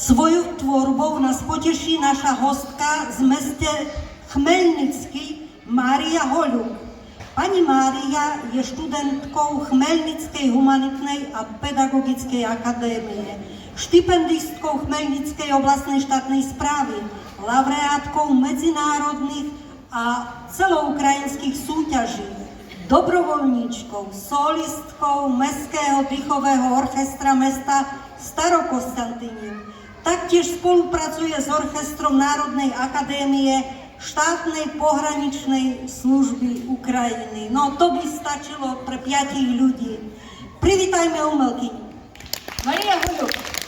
Svojou tvorbou nás poteší naša hostka z meste Chmelnický Mária Hoľuk. Pani Mária je študentkou Chmelnickej humanitnej a pedagogickej akadémie, štipendistkou Chmelnickej oblastnej štátnej správy, laureátkou medzinárodných a celoukrajinských súťaží, dobrovoľníčkou, solistkou Mestského dýchového orchestra mesta Starokonstantínium. Taktiež spolupracuje s Orchestrom Národnej akadémie štátnej pohraničnej služby Ukrajiny. No to by stačilo pre piatich ľudí. Privítajme umelky. Maria Huľuk.